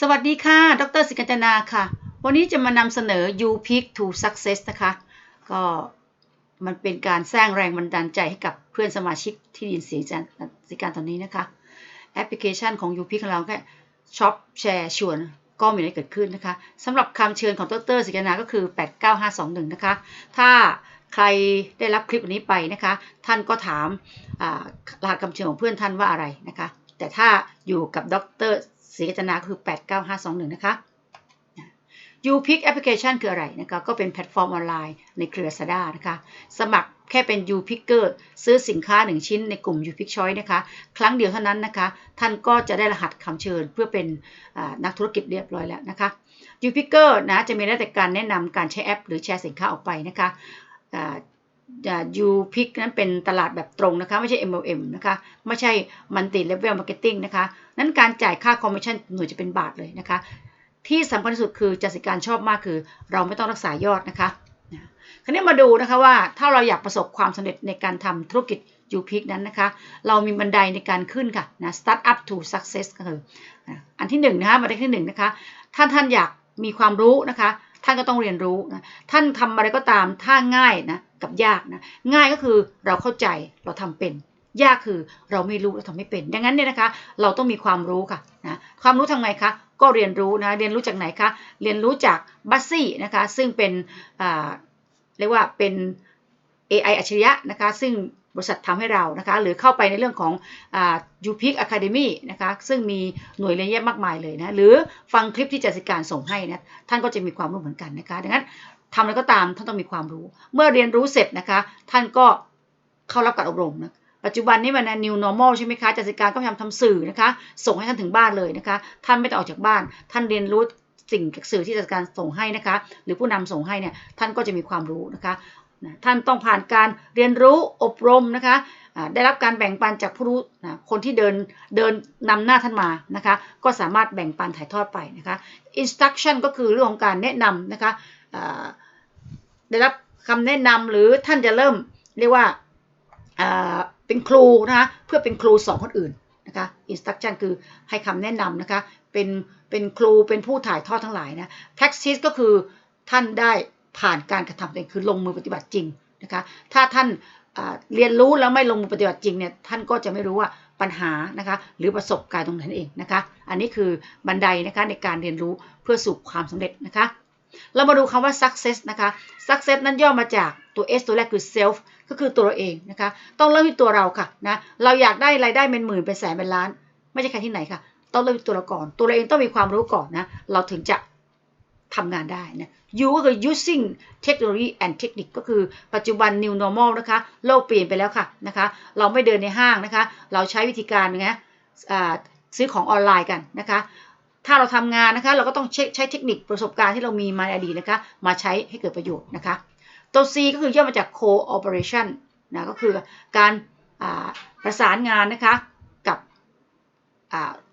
สวัสดีค่ะ ดรสิกัญจนาค่ะ วันนี้จะมานำเสนอ You Pick to Success นะคะ ก็มันเป็นการสร้างแรงบันดาลใจให้กับเพื่อนสมาชิกที่ดินเสียงสิการตอนนี้นะคะ แอปพลิเคชันของ You Pick ของเราแค่ช็อปแชร์ชวนก็มีอะไรเกิดขึ้นนะคะสำหรับคำเชิญของดรสิกัญจนาก็คือ 89521 นะคะ ถ้าใครได้รับคลิปอันนี้ไปนะคะ ท่านก็ถามอ่ารหัสคำเชิญของเพื่อนท่านว่าอะไรนะคะ แต่ถ้าอยู่กับดร ศรีกัจนาคือ 89521 นะคะ YouPick Application คืออะไรนะคะ ก็เป็นแพลตฟอร์มออนไลน์ในเครือ Lazada นะคะ สมัครแค่เป็น YouPicker ซื้อสินค้า 1 ชิ้นในกลุ่ม YouPick Choice นะคะ ครั้งเดียวเท่านั้นนะคะ ท่านก็จะได้รหัสคำเชิญเพื่อเป็นนักธุรกิจเรียบร้อยแล้วนะคะ YouPicker นะจะมีหน้าที่การแนะนำการใช้แอป หรือแชร์สินค้าออกไปนะคะ ยูพิกนั้นเป็นตลาดแบบตรงนะคะ ไม่ใช่ MLM นะคะ ไม่ใช่ Multi Level Marketing นะคะ นั้นการจ่ายค่าคอมมิชชั่นหน่วยจะเป็นบาทเลยนะคะ ที่สำคัญที่สุดคือจัดสิการชอบมากคือ เราไม่ต้องรักษายอดนะคะคราวนี้มาดูนะคะว่าถ้าเราอยากประสบความสำเร็จในการทำธุรกิจยูพิกนั้นนะคะ เรามีบันไดในการขึ้นค่ะนะ start up to success ก็คืออันที่หนึ่งนะคะบันไดที่หนึ่งนะคะถ้าท่านอยากมีความรู้นะคะ ท่านก็ต้องเรียนรู้นะท่านทำอะไรก็ตามถ้าง่ายนะกับยากนะง่ายก็คือเราเข้าใจเราทำเป็น ยากคือเราไม่รู้เราทำไม่เป็น ดังนั้นเนี่ยนะคะ เราต้องมีความรู้ค่ะนะความรู้ทำไงคะก็เรียนรู้นะเรียนรู้จากไหนคะเรียนรู้จากบัสซี่นะคะซึ่งเป็นเรียกว่าเป็น AI อัจฉริยะนะคะซึ่ง บริษัททำให้เรานะคะ หรือเข้าไปในเรื่องของ u p i c Academy นะคะซึ่งมีหน่วยเรียนแยะมากมายเลยนะ หรือฟังคลิปที่จัดการส่งให้นะท่านก็จะมีความรู้เหมือนกันนะคะดังนั้นทำอะไรก็ตามท่านต้องมีความรู้ เมื่อเรียนรู้เสร็จนะคะ ท่านก็เข้ารับการอบรมนะปัจจุบันนี้มัน new normal ใช่ไหมคะจัดการก็พยายามทำสื่อนะคะ ส่งให้ท่านถึงบ้านเลยนะคะ ท่านไม่ต้องออกจากบ้าน ท่านเรียนรู้สิ่งสื่อที่จัดการส่งให้นะคะ หรือผู้นำส่งให้เนี่ยท่านก็จะมีความรู้นะคะ ท่านต้องผ่านการเรียนรู้อบรมนะคะได้รับการแบ่งปันจากผู้รู้นะคนที่เดินเดินนำหน้าท่านมานะคะก็สามารถแบ่งปันถ่ายทอดไปนะคะ instruction ก็คือเรื่องของการแนะนำนะคะได้รับคำแนะนำหรือท่านจะเริ่มเรียกว่าเป็นครูนะคะเพื่อเป็นครูสอนคนอื่นนะคะ instruction คือให้คำแนะนำนะคะเป็นเป็นครูเป็นผู้ถ่ายทอดทั้งหลายนะ practice ก็คือท่านได้ ผ่านการกระทำเองคือลงมือปฏิบัติจริงนะคะ ถ้าท่านเรียนรู้แล้วไม่ลงมือปฏิบัติจริงเนี่ยท่านก็จะไม่รู้ว่าปัญหานะคะหรือประสบการณ์ตรงนั้นเองนะคะ อันนี้คือบันไดนะคะในการเรียนรู้เพื่อสู่ความสำเร็จนะคะ เรามาดูคำว่า success นะคะ success นั้นย่อมาจากตัว S ตัวแรกคือ self ก็คือตัวเราเองนะคะ ต้องเริ่มที่ตัวเราค่ะนะเราอยากได้รายได้เป็นหมื่นเป็นแสนเป็นล้าน ไม่ใช่ใครที่ไหนค่ะ ต้องเริ่มที่ตัวเราก่อน ตัวเราเองต้องมีความรู้ก่อนนะเราถึงจะ ทำงานได้นะ U ก็คือ using technology and technique ก็คือปัจจุบัน new normal นะคะ โลกเปลี่ยนไปแล้วค่ะนะคะ เราไม่เดินในห้างนะคะ เราใช้วิธีการนะซื้อของออนไลน์กันนะคะ ถ้าเราทำงานนะคะ เราก็ต้องใช้เทคนิคประสบการณ์ที่เรามีมาในอดีตนะคะ มาใช้ให้เกิดประโยชน์นะคะ ตัว C ก็คือย่อมาจาก cooperation นะก็คือการประสานงานนะคะกับ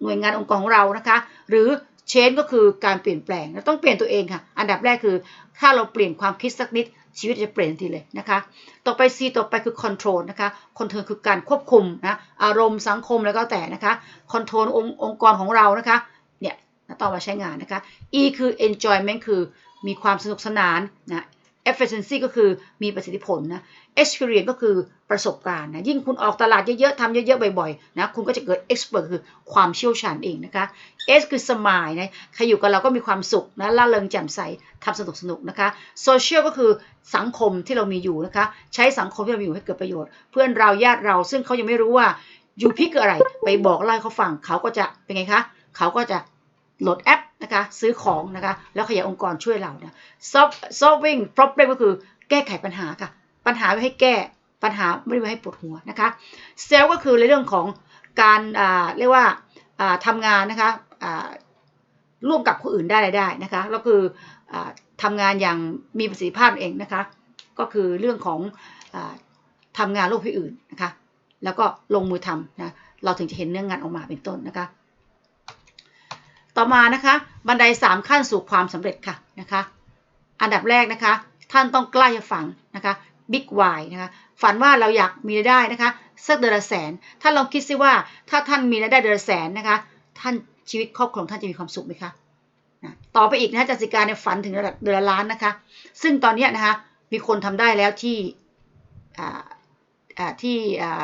หน่วยงานองค์กรของเรานะคะ หรือ เชนก็คือการเปลี่ยนแปลงเราต้องเปลี่ยนตัวเองค่ะ อันดับแรกคือถ้าเราเปลี่ยนความคิดสักนิดชีวิตจะเปลี่ยนทีเลยนะคะ ต่อไป C ต่อไปคือ control นะคะ control คือการควบคุมนะอารมณ์สังคมแล้วก็แต่นะคะ control องค์องค์กรของเรานะคะเนี่ยต้องมาใช้งานนะคะ E คือ enjoyment คือมีความสนุกสนานนะ efficiency ก็คือมีประสิทธิผลนะ experience ก็คือประสบการณ์นะ ยิ่งคุณออกตลาดเยอะๆทำเยอะๆบ่อยๆนะ คุณก็จะเกิด expert คือความเชี่ยวชาญเองนะคะ S คือ smile นะ ใครอยู่กับเราก็มีความสุขนะ ล่าเริงแจ่มใสทำสนุกสนุกนะคะ social ก็คือสังคมที่เรามีอยู่นะคะ ใช้สังคมที่เรามีอยู่ให้เกิดประโยชน์ เพื่อนเราญาติเรา ซึ่งเขายังไม่รู้ว่ายูพิกคืออะไร ไปบอกเล่าเขาฟังเขาก็จะเป็นไงคะ เขาก็จะ โหลดแอปนะคะซื้อของนะคะแล้วขยายองค์กรช่วยเราเนะ solving problem ก็คือแก้ไขปัญหาค่ะ ปัญหาไว้ให้แก้ปัญหาไม่ได้ไว้ให้ปวดหัวนะคะ sell ก็คือในเรื่องของการเรียกว่าทำงานนะคะร่วมกับคนอื่นได้ได้นะคะแล้วคืออทำงานอย่างมีประสิทธิภาพเองนะคะ ก็คือเรื่องของอทำงานร่วมกับผู้อื่นนะคะ แล้วก็ลงมือทำนะเราถึงจะเห็นเนื้องงานออกมาเป็นต้นนะคะ ต่อมานะคะ บันได 3 ขั้นสู่ความสำเร็จค่ะนะคะ อันดับแรกนะคะ ท่านต้องกล้าจะฝังนะคะบิ๊กวนะคะฝันว่าเราอยากมีรายได้นะคะสักเดือนละแสนท่านลองคิดซิว่าถ้าท่านมีรายได้เดือนละแสนนะคะ ท่านชีวิตครอบครัวของท่านจะมีความสุขไหมคะนะต่อไปอีกนะจันสิการเนี่ยฝันถึงระดับเดือนละล้านนะคะ ซึ่งตอนนี้นะคะมีคนทำได้แล้วที่อ่าอ่าที่อ่า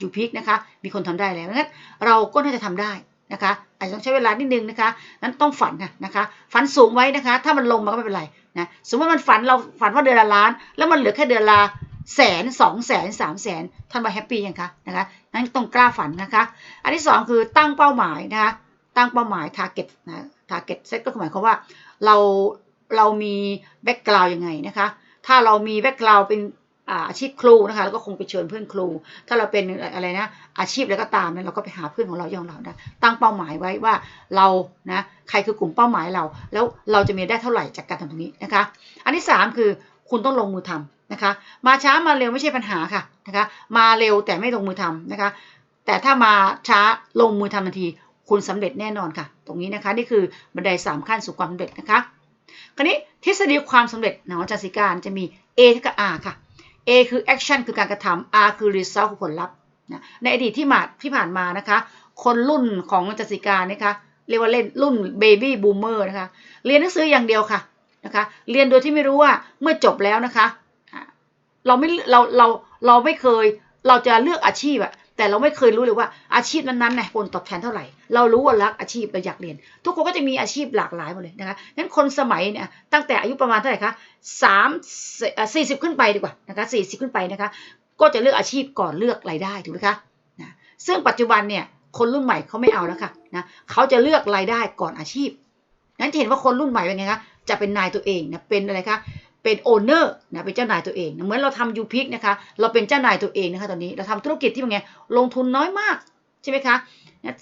ยูพิกนะคะ มีคนทำได้แล้วงั้นเราก็น่าจะทำได้ นะคะอาจจะต้องใช้เวลานิดนึงนะคะนั้นต้องฝันนะนะคะ ฝันสูงไว้นะคะ ถ้ามันลงมาก็ไม่เป็นไรนะสมมติว่ามันฝันเราฝันว่าเดือนละล้าน แล้วมันเหลือแค่เดือนละแสนสองแสนสามแสนท่านว่าแฮปปี้ยังคะนะคะนั้นต้องกล้าฝันนะคะ อันที่สองคือตั้งเป้าหมายนะคะตั้งเป้าหมาย target นะ target set ก็หมายความว่าเราเรามีแบ็กกราวยังไงนะคะ ถ้าเรามีแบ็กกราวเป็น อาชีพครูนะคะเราก็คงไปเชิญเพื่อนครู ถ้าเราเป็นอะไรนะอาชีพอะไรก็ตามเนี่ยเราก็ไปหาเพื่อนของเราย่องเรานะตั้งเป้าหมายไว้ว่าเรานะใครคือกลุ่มเป้าหมายเรา แล้วเราจะมีได้เท่าไหร่จากการทำตรงนี้นะคะ อันที่สามคือคุณต้องลงมือทำนะคะ มาช้ามาเร็วไม่ใช่ปัญหาค่ะนะคะมาเร็วแต่ไม่ลงมือทำนะคะ แต่ถ้ามาช้าลงมือทำทันทีคุณสำเร็จแน่นอนค่ะ ตรงนี้นะคะนี่คือบันไดสามขั้นสู่ความสำเร็จนะคะ คราวนี้ทฤษฎีความสำเร็จของอาจารย์สิการจะมี A เท่ากับ R ค่ะ A คือ action คือการกระทำ R คือ result คือผลลัพธ์นะในอดีตที่มาที่ผ่านมานะคะ คนรุ่นของจัสิการนะคะเรียกว่าเล่นรุ่น baby boomer นะคะเรียนหนังสืออย่างเดียวค่ะนะคะเรียนโดยที่ไม่รู้ว่าเมื่อจบแล้วนะคะ เราไม่เราเราเราไม่เคยเราจะเลือกอาชีพอะ แต่เราไม่เคยรู้เลยว่าอาชีพนั้นๆเนี่ยผลตอบแทนเท่าไหร่ เรารู้ว่ารักอาชีพเราอยากเรียน ทุกคนก็จะมีอาชีพหลากหลายหมดเลยนะคะงั้นคนสมัยเนี่ยตั้งแต่อายุประมาณเท่าไหร่คะสามสี่สิบขึ้นไปดีกว่านะคะสี่สิบขึ้นไปนะคะ ก็จะเลือกอาชีพก่อนเลือกรายได้ถูกไหมคะนะซึ่งปัจจุบันเนี่ยคนรุ่นใหม่เขาไม่เอาแล้วค่ะนะเขาจะเลือกรายได้ก่อนอาชีพงั้นจะเห็นว่าคนรุ่นใหม่เป็นไงคะจะเป็นนายตัวเองนะเป็นอะไรคะ เป็นโอเนอร์นะเป็นเจ้านายตัวเองเหมือนเราทำยูพิกนะคะเราเป็นเจ้านายตัวเองนะคะตอนนี้เราทำธุรกิจที่เป็นไงลงทุนน้อยมากใช่ไหมคะ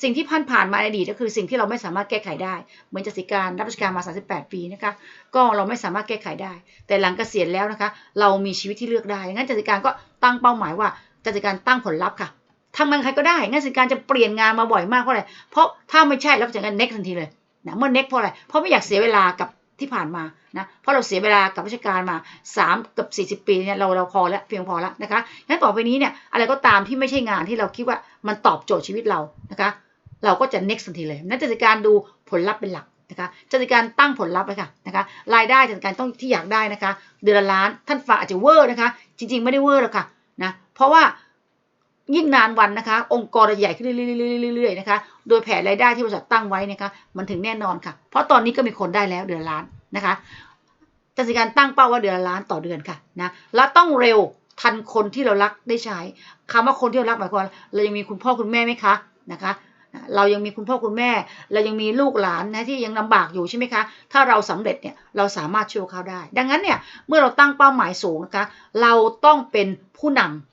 สิ่งที่ผ่านผ่านมาในอดีตก็คือสิ่งที่เราไม่สามารถแก้ไขได้เหมือนจัสิการรับราชการมา 38 ปีนะคะก็เราไม่สามารถแก้ไขได้ แต่หลังเกษียณแล้วนะคะ เรามีชีวิตที่เลือกได้งั้นจัสิการก็ตั้งเป้าหมายว่าจัสิการตั้งผลลัพธ์ค่ะทำงานใครก็ได้งั้นจัสิการจะเปลี่ยนงานมาบ่อยมากเพราะอะไรเพราะถ้าไม่ใช่เราก็จะกันเน็กทันทีเลยนะเมื่อเน็กเพราะอะไรเพราะไม่อยากเสียเวลากับ ที่ผ่านมานะเพราะเราเสียเวลากับราชการมา 3 กับ 40 ปีเนี่ยเราเราพอแล้วเพียงพอแล้วนะคะงั้นต่อไปนี้เนี่ยอะไรก็ตามที่ไม่ใช่งานที่เราคิดว่ามันตอบโจทย์ชีวิตเรานะคะ เราก็จะ next ทันทีเลยนั่นจะเป็นการดูผลลัพธ์เป็นหลักนะคะจะเป็นการตั้งผลลัพธ์ไว้ค่ะนะคะรายได้จะเป็นการต้องที่อยากได้นะคะ เดือนละล้านท่านฟังอาจจะเวอร์นะคะ จริง ๆ ไม่ได้เวอร์หรอกค่ะนะเพราะว่า ยิ่งนานวันนะคะ องค์กรใหญ่ขึ้นเรื่อยๆนะคะโดยแผนรายได้ที่บริษัทตั้งไว้นะคะ มันถึงแน่นอนค่ะ เพราะตอนนี้ก็มีคนได้แล้วเดือนล้านนะคะจะเป็นการตั้งเป้าว่าเดือนล้านต่อเดือนค่ะนะแล้วต้องเร็วทันคนที่เรารักได้ใช้คำว่าคนที่เรารักหมายความเรายังมีคุณพ่อคุณแม่ไหมคะนะคะเรายังมีคุณพ่อคุณแม่ เรายังมีลูกหลานนะที่ยังลำบากอยู่ใช่ไหมคะ ถ้าเราสำเร็จเนี่ยเราสามารถช่วยเขาได้ ดังนั้นเนี่ยเมื่อเราตั้งเป้าหมายสูงนะคะ เราต้องเป็นผู้นำ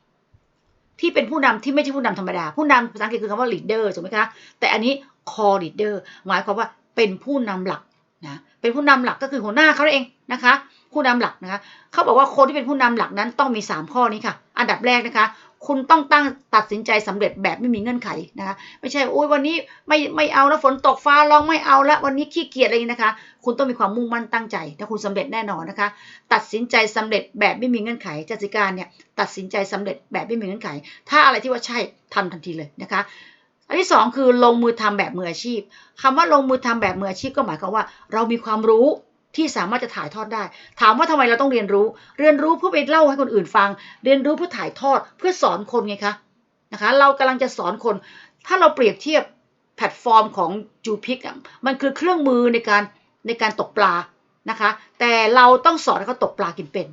ที่เป็นผู้นำที่ไม่ใช่ผู้นำธรรมดา ผู้นำภาษาอังกฤษคือคำว่า leader ถูกไหมคะ แต่อันนี้ core leader หมายความว่าเป็นผู้นำหลักนะเป็นผู้นำหลักก็คือหัวหน้าเขาเองนะคะ ผู้นำหลักนะคะเขาบอกว่าคนที่เป็นผู้นำหลักนั้นต้องมี 3 ข้อนี้ค่ะ อันดับแรกนะคะ คุณต้องตั้งตัดสินใจสำเร็จแบบไม่มีเงื่อนไขนะคะไม่ใช่โอ้ยวันนี้ไม่ไม่เอาแล้วฝนตกฟ้าร้องไม่เอาละวันนี้ขี้เกียจอะไรนี้นะคะ คุณต้องมีความมุ่งมั่นตั้งใจถ้าคุณสำเร็จแน่นอนนะคะ ตัดสินใจสำเร็จแบบไม่มีเงื่อนไขจัดการเนี่ยตัดสินใจสำเร็จแบบไม่มีเงื่อนไข ถ้าอะไรที่ว่าใช่ทำทันทีเลยนะคะอันที่สองคือลงมือทำแบบมืออาชีพคำว่าลงมือทำแบบมืออาชีพก็หมายความว่า เรามีความรู้ ที่สามารถจะถ่ายทอดได้ ถามว่าทำไมเราต้องเรียนรู้ เรียนรู้เพื่อไปเล่าให้คนอื่นฟัง เรียนรู้เพื่อถ่ายทอดเพื่อสอนคนไงคะนะคะ เรากำลังจะสอนคน ถ้าเราเปรียบเทียบแพลตฟอร์มของจูพิกมันคือเครื่องมือในการในการตกปลานะคะ แต่เราต้องสอนให้เขาตกปลากินเป็น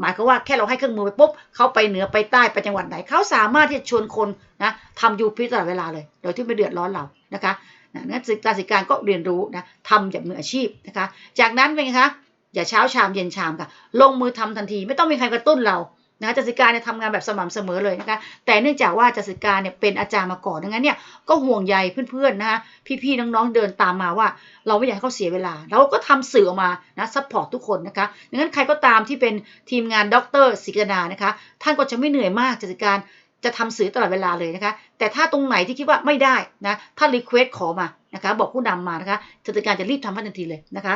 หมายความว่าแค่เราให้เครื่องมือไปปุ๊บเขาไปเหนือไปใต้ไปจังหวัดไหนเขาสามารถที่จะชวนคนนะทำยูพิตลอดเวลาเลย โดยที่ไม่เดือดร้อนเรานะคะ นะงั้นการสิการก็เรียนรู้นะทำจากมืออาชีพนะคะ จากนั้นเป็นไงคะอย่าเช้าชามเย็นชามค่ะ ลงมือทำทันที ไม่ต้องมีใครกระตุ้นเรานะจัสิการเนี่ยทำงานแบบสม่ำเสมอเลยนะคะ แต่เนื่องจากว่าจัสิการเนี่ยเป็นอาจารย์มาก่อนดังนั้นเนี่ยก็ห่วงใยเพื่อนๆนะคะพี่ๆน้องๆเดินตามมาว่า เราไม่อยากให้เขาเสียเวลา เราก็ทำสื่อออกมานะซัพพอร์ตทุกคนนะคะดังนั้นใครก็ตามที่เป็นทีมงานด็อกเตอร์ศิกนานะคะ ท่านก็จะไม่เหนื่อยมากจัดการ จะทำสื่อตลอดเวลาเลยนะคะ แต่ถ้าตรงไหนที่คิดว่าไม่ได้นะท่านรีเควสขอมานะคะ บอกผู้นำมานะคะจัดการจะรีบทำทันทีเลยนะคะ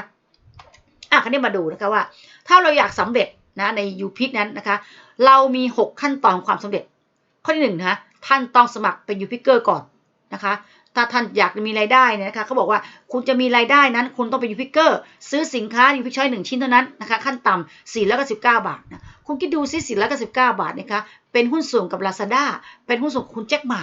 อะคราวนี้มาดูนะคะว่า ถ้าเราอยากสำเร็จนะในยูพิทนั้นนะคะ เรามี 6 ขั้นตอนความสำเร็จ ข้อที่หนึ่งนะท่านต้องสมัครเป็นยูพิเกอร์ก่อน นะคะ ถ้าท่านอยากมีรายได้เนี่ยนะคะเขาบอกว่าคุณจะมีรายได้นั้น คุณต้องไปยูพิกเกอร์ ซื้อสินค้ายูพิกช้อยหนึ่งชิ้นเท่านั้นนะคะ ขั้นต่ำสี่ร้อยเก้าสิบเก้าบาทนะคุณคิดดูซิสี่ร้อยเก้าสิบเก้าบาทนะคะเป็นหุ้นส่วนกับ Lazada เป็นหุ้นส่วนกับคุณแจ็คหมา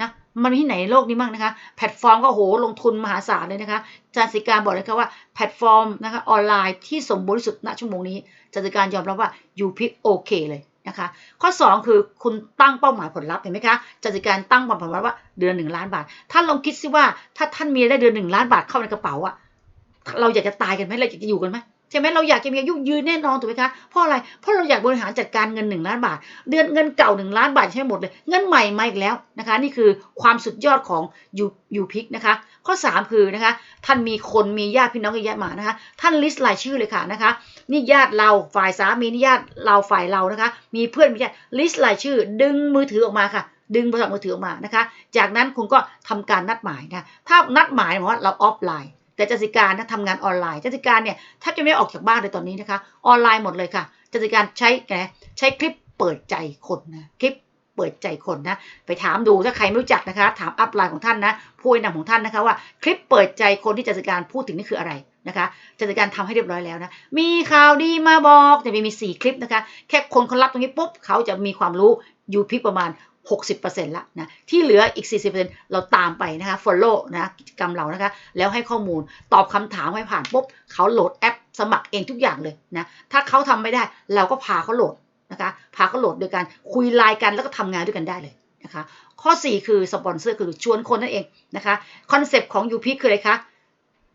นะมันมีที่ไหนในโลกนี้บ้างนะคะ แพลตฟอร์มก็โหลงทุนมหาศาลเลยนะคะจารสิการบอกเลยค่ะว่าแพลตฟอร์มนะคะออนไลน์ที่สมบูรณ์ที่สุดณชั่วโมงนี้จารสิการยอมรับว่ายูพิกโอเคเลยนะคะ ข้อ 2 คือคุณตั้งเป้าหมายผลลัพธ์เห็นไหมคะจัดการตั้งเป้าหมายผลลัพธ์ว่าเดือนหนึ่งล้านบาทท่านลองคิดซิว่าถ้าท่านมีได้เดือนหนึ่งล้านบาทเข้าในกระเป๋าอะเราอยากจะตายกันไหมเราอยากจะอยู่กันไหม ใช่ไหมเราอยากจะมีอายุยืนแน่นอนถูกไหมคะเพราะอะไรเพราะเราอยากบริหารจัดการเงินหนึ่งล้านบาท เดือนเงินเก่าหนึ่งล้านบาทใช่ไหมหมดเลย เงินใหม่มาอีกแล้วนะคะ นี่คือความสุดยอดของยูยูพิกนะคะ ข้อ 3 คือนะคะ ท่านมีคนมีญาติพี่น้องเยอะแยะมานะคะ ท่านลิสต์รายชื่อเลยค่ะนะคะ นี่ญาติเราฝ่ายสามีนี่ญาติเราฝ่ายเรานะคะ มีเพื่อนมีญาติลิสต์รายชื่อ ดึงมือถือออกมาค่ะดึงโทรศัพท์มือถือออกมานะคะ จากนั้นคุณก็ทำการนัดหมายนะ ถ้านัดหมายหมายว่าเราออฟไลน์ แต่จัสิการนะทำงานออนไลน์จัสิการเนี่ยแทบจะไม่ออกจากบ้านเลยตอนนี้นะคะ ออนไลน์หมดเลยค่ะจัสิการใช้ไงใช้คลิปเปิดใจคนนะคลิปเปิดใจคนนะ ไปถามดูถ้าใครไม่รู้จักนะคะ ถามอัพไลน์ของท่านนะผู้นะนำของท่านนะคะว่าคลิปเปิดใจคนที่จัดการพูดถึงนี่คืออะไรนะคะจัดการทำให้เรียบร้อยแล้วนะมีข่าวดีมาบอกแต่มีมีสี่คลิปนะคะ แค่คนเขารับตรงนี้ปุ๊บเขาจะมีความรู้อยู่พิกประมาณ 60%ละนะที่เหลืออีก 40%เราตามไปนะคะ follow นะกิจกรรมเรานะคะ แล้วให้ข้อมูลตอบคำถามให้ผ่านปุ๊บเขาโหลดแอปสมัครเองทุกอย่างเลยนะถ้าเขาทำไม่ได้เราก็พาเขาโหลดนะคะพาเขาโหลดโดยการคุยไลน์กันแล้วก็ทำงานด้วยกันได้เลยนะคะข้อ 4 คือสปอนเซอร์คือชวนคนนั่นเองนะคะคอนเซปต์ของ u p คืออะไรคะ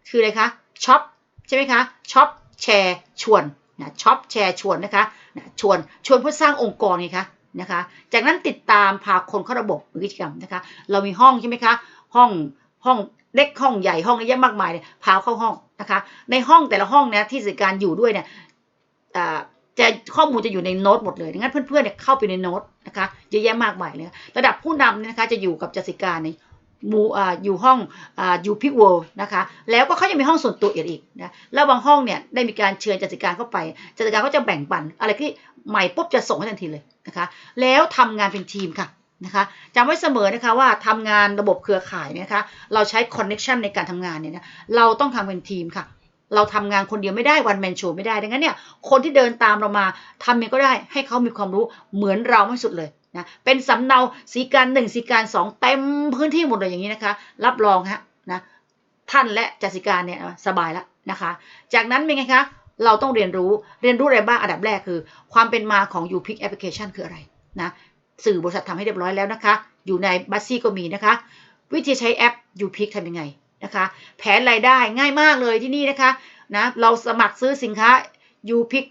คืออะไรคะช็อปใช่ไหมคะช็อปแชร์ชวนนะช็อปแชร์ชวนนะคะนะชวนชวนเพื่อสร้างองค์กรไงคะ นะคะ จากนั้นติดตามพาคนเข้าระบบกิจกรรมนะคะ เรามีห้องใช่ไหมคะ ห้องห้องเล็กห้องใหญ่ห้องเยอะมากมายเนี่ยพาเข้าห้องนะคะ ในห้องแต่ละห้องเนี่ยที่สิการอยู่ด้วยเนี่ยจะข้อมูลจะอยู่ในโน้ตหมดเลยดังนั้นเพื่อนๆเนี่ยเข้าไปในโน้ตนะคะเยอะแยะมากมายเลย ระดับผู้นำเนี่ยนะคะจะอยู่กับจสิการใน มูอ่าอยู่ห้องอ่าอยู่พิกเวลนะคะแล้วก็เขาจะมีห้องส่วนตัวอีกนะแล้วบางห้องเนี่ยได้มีการเชิญจสิการเข้าไปจสิการก็จะแบ่งปัน อะไรที่ใหม่ปุ๊บจะส่งให้ทันทีเลยนะคะแล้วทำงานเป็นทีมค่ะนะคะจำไว้เสมอนะคะว่าทำงานระบบเครือข่ายนะคะเราใช้คอนเน็ชันในการทำงานเนี่ยนะเราต้องทำเป็นทีมค่ะเราทำงานคนเดียวไม่ได้วันแมนโชไม่ได้ดังนั้นเนี่ยคนที่เดินตามเรามาทำเองก็ได้ให้เขามีความรู้เหมือนเราไม่สุดเลย นะเป็นสำเนาสีการหนึ่งสีการสองเต็มพื้นที่หมดเลยอย่างนี้นะคะ รับรองฮะนะท่านและจัสิการเนี่ยสบายแล้วนะคะ จากนั้นเป็นไงคะเราต้องเรียนรู้เรียนรู้อะไรบ้างอันดับแรกคือ ความเป็นมาของ u p i c application คืออะไรนะสื่อบริษัททำให้เรียบร้อยแล้วนะคะ อยู่ในบัสซี่ก็มีนะคะ วิธีใช้แอป u p i c ทำยังไงนะคะ แผนรายได้ง่ายมากเลยที่นี่นะคะนะเราสมัครซื้อสินค้า u p i c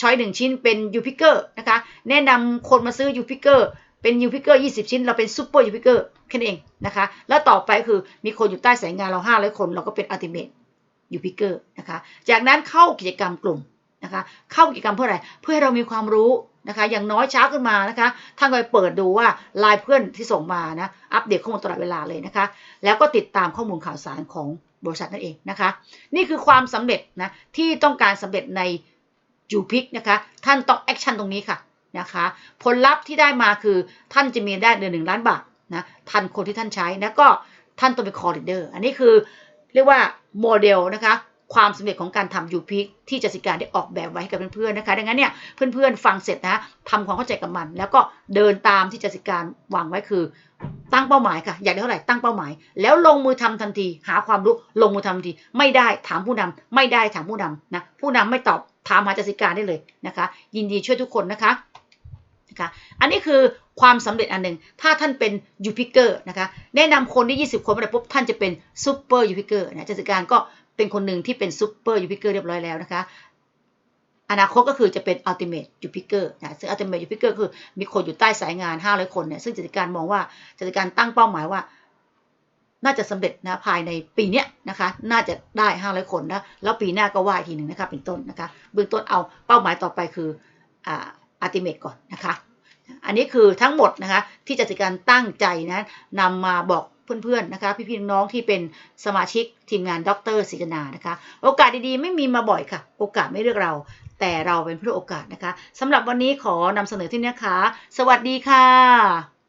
ช้อยหนึ่งชิ้นเป็น u p i c เกอร์นะคะ แนะนำคนมาซื้อ u p i c เกอร์เป็น u p i c เกอร์20 ชิ้น เราเป็นซูเปอร์ u p i c เกอร์แค่นั้นเองนะคะ แล้วต่อไปคือมีคนอยู่ใต้สายงานเรา 500 คน เราก็เป็น ultimate ยูพิเกอร์นะคะ จากนั้นเข้ากิจกรรมกลุ่มนะคะ เข้ากิจกรรมเพื่ออะไร เพื่อให้เรามีความรู้นะคะ อย่างน้อยเช้าขึ้นมานะคะ ท่านก็ไปเปิดดูว่าไลน์เพื่อนที่ส่งมานะ อัปเดตข้อมูลตลอดเวลาเลยนะคะ แล้วก็ติดตามข้อมูลข่าวสารของบริษัทนั่นเองนะคะ นี่คือความสำเร็จนะที่ต้องการสำเร็จใน ยูพิกนะคะ ท่านต้องแอคชั่นตรงนี้ค่ะนะคะ ผลลัพธ์ที่ได้มาคือท่านจะมีได้เดือนหนึ่งล้านบาทนะทันคนที่ท่านใช้แล้วก็ท่านต้องเป็นคอร์ดิเดอร์อันนี้คือเรียกว่าโมเดลนะคะความสำเร็จของการทำยูพิกที่จสิการได้ออกแบบไว้ให้กับเพื่อนๆนะคะ ดังนั้นเนี่ยเพื่อนๆฟังเสร็จนะทำความเข้าใจกับมัน แล้วก็เดินตามที่จสิการวางไว้คือ ตั้งเป้าหมายค่ะ อยากได้เท่าไหร่ตั้งเป้าหมาย แล้วลงมือทำทันที หาความรู้ลงมือทำทันที ไม่ได้ถามผู้นำไม่ได้ถามผู้นำนะผู้นำไม่ตอบ ถามหาจสิการได้เลยนะคะ ยินดีช่วยทุกคนนะคะนะคะ อันนี้คือความสำเร็จอันหนึ่ง ถ้าท่านเป็นยูพิเกอร์นะคะ แนะนำคนที่20 คนไปปุ๊บท่านจะเป็นซูเปอร์ยูพิเกอร์นะจัดการก็เป็นคนหนึ่งที่เป็นซูเปอร์ยูพิเกอร์เรียบร้อยแล้วนะคะ อนาคตก็คือจะเป็นอัลติเม e ยูพิเกอร์นะ ซึ่งอัลติเม e ยูพิเกอร์คือมีคนอยู่ใต้สายงาน 500 คนเนี่ย ซึ่งจัดการมองว่าจัดการตั้งเป้าหมายว่า น่าจะสำเร็จนะภายในปีเนี้ยนะคะ น่าจะได้ 500 คนนะแล้วปีหน้าก็ว่าอีกทีหนึ่งนะคะเป็นต้นนะคะเบื้องต้นเอาเป้าหมายต่อไปคืออ่าอัติเม e ก่อนนะคะ อันนี้คือทั้งหมดนะคะที่จัดการตั้งใจนะนำมาบอกเพื่อนๆนะคะพี่ๆน้องๆที่เป็นสมาชิกทีมงานดรศิจนานะคะ โอกาสดีๆ ไม่มีมาบ่อยค่ะ โอกาสไม่เลือกเรา แต่เราเป็นผู้โอกาสนะคะสำหรับวันนี้ขอนำเสนอที่นี้นะคะสวัสดีค่ะ